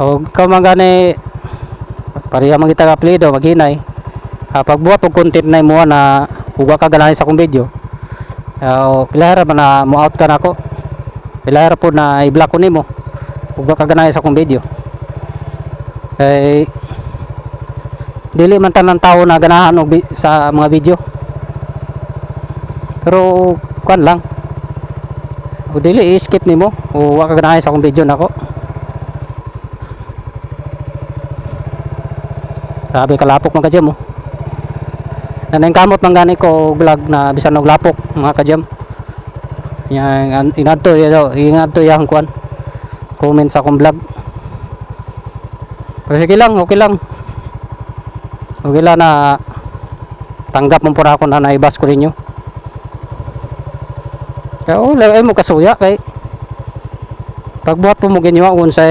o ikaw man gani pareha man kita apelido maghinay. Uh, pagbuhat og content na mo na uga ka ganahan sa akong video. Uh, pilahara man na mo out ka na ako. Pilahara po na i-block ko nimo. Uga ka ganahan sa akong video. Kay dili man tanan tao na ganahan og sa mga video. Pero kuan lang. O dili i-skip nimo. O wa ka ganahan sa akong video nako Grabe kalapok mga kadyam oh. Nanay kamot man gani ko og vlog na bisan og lapok mga kadyam. Yang an- inadto yo inadto yang kuan. Comment sa akong vlog. Pero sige lang, okay lang. Okay lang na tanggap mo pura ako na naibas ko rin nyo. Kaya oh, lagay mo kasuya kay pagbuhat po mo ginyo kung sa